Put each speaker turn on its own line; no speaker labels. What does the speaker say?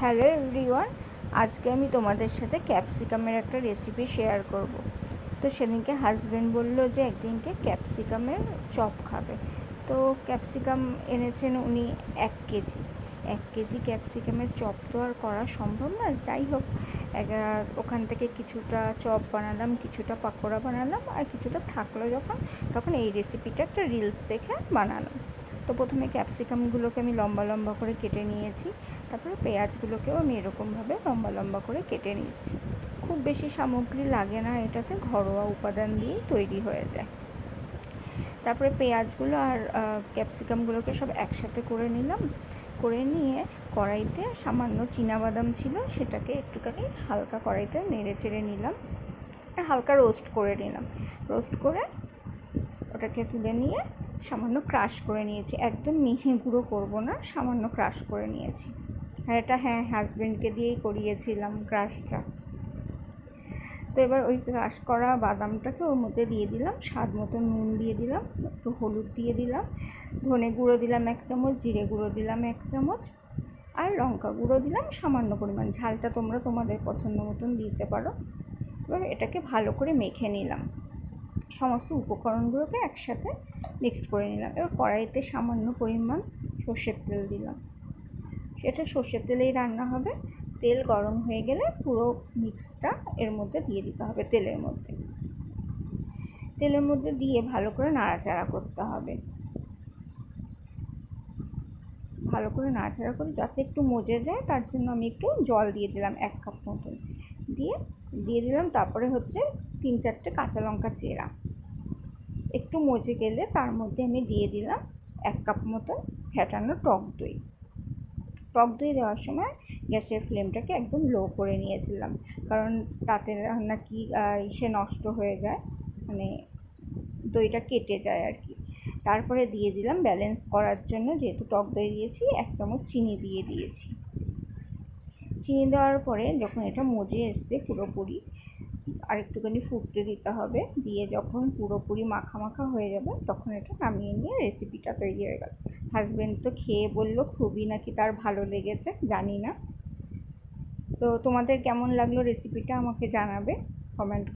Hello everyone আজকে আমি তোমাদের সাথে ক্যাপসিকামের একটা রেসিপি শেয়ার করব। তো সেদিনকে হাজব্যান্ড বলল যে একদিনকে ক্যাপসিকামের চপ খাবে। তো ক্যাপসিকাম এনেছেন উনি এক কেজি। এক কেজি ক্যাপসিকামের চপ তো আর করা সম্ভব না। যাই হোক ওখান থেকে কিছুটা চপ বানালাম, কিছুটা পাকোড়া বানালাম আর কিছুটা থাকল যখন, তখন এই রেসিপিটা একটা রিলস দেখে বানালাম। তো প্রথমে ক্যাপসিকামগুলোকে আমি লম্বা লম্বা করে কেটে নিয়েছি। তারপরে পেঁয়াজগুলোকেও আমি এরকমভাবে লম্বা লম্বা করে কেটে নিচ্ছি। খুব বেশি সামগ্রী লাগে না, এটাতে ঘরোয়া উপাদান দিয়েই তৈরি হয়ে যায়। তারপরে পেঁয়াজগুলো আর ক্যাপসিকামগুলোকে সব একসাথে করে নিলাম। করে নিয়ে কড়াইতে সামান্য বাদাম ছিল, সেটাকে একটুখানি হালকা কড়াইতে নেড়ে চেড়ে নিলাম। হালকা রোস্ট করে নিলাম। রোস্ট করে ওটাকে তুলে নিয়ে সামান্য ক্রাশ করে নিয়েছি। একদম মিহি গুঁড়ো করব না, সামান্য ক্রাশ করে নিয়েছি। আর এটা হ্যাঁ হাজব্যান্ডকে দিয়েই করিয়েছিলাম ক্রাশটা তো এবার ওই ক্রাশ করা বাদামটাকে ওর মধ্যে দিয়ে দিলাম, স্বাদ মতো নুন দিয়ে দিলাম, একটু হলুদ দিয়ে দিলাম, ধনে গুঁড়ো দিলাম এক চামচ, জিরে গুঁড়ো দিলাম এক চামচ, আর লঙ্কা গুঁড়ো দিলাম সামান্য পরিমাণ। ঝালটা তোমরা তোমাদের পছন্দ মতন দিতে পারো। এবার এটাকে ভালো করে মেখে নিলাম। সমস্ত উপকরণগুলোকে একসাথে মিক্সড করে নিলাম। এবার কড়াইতে সামান্য পরিমাণ সর্ষের তেল দিলাম। সেটা সর্ষের তেলেই রান্না হবে। তেল গরম হয়ে গেলে পুরো মিক্সটা এর মধ্যে দিয়ে দিতে হবে তেলের মধ্যে। তেলের মধ্যে দিয়ে ভালো করে নাড়াচাড়া করতে হবে। ভালো করে নাড়াচাড়া করে যাতে একটু মজে যায়, তার জন্য আমি একটু জল দিয়ে দিলাম এক কাপ মতন। দিয়ে দিয়ে দিলাম, তারপরে হচ্ছে তিন চারটে কাঁচা লঙ্কা চেরা। একটু মজে গেলে তার মধ্যে আমি দিয়ে দিলাম এক কাপ মতন ফ্যাটানো টক দই। টক দই দেওয়ার সময় গ্যাসের ফ্লেমটাকে একদম লো করে নিয়েছিলাম। কারণ তাতে নাকি ইসে নষ্ট হয়ে যায় মানে দইটা কেটে যায় আর কি। তারপরে দিয়ে দিলাম ব্যালেন্স করার জন্য, যেহেতু টক দই দিয়েছি, এক চামচ চিনি দিয়ে দিয়েছি। চিনি দেওয়ার পরে যখন এটা মজে এসছে পুরোপুরি আর একটুখানি ফুটতে দিতে হবে, দিয়ে যখন পুরোপুরি মাখা মাখা হয়ে যাবে, তখন এটা নামিয়ে নিয়ে রেসিপিটা তৈরি হয়ে গেল। হাজব্যান্ড তো খেয়ে বলল, খুবই নাকি তার ভালো লেগেছে, জানি না। তো তোমাদের কেমন লাগল রেসিপিটা আমাকে জানাবে কমেন্ট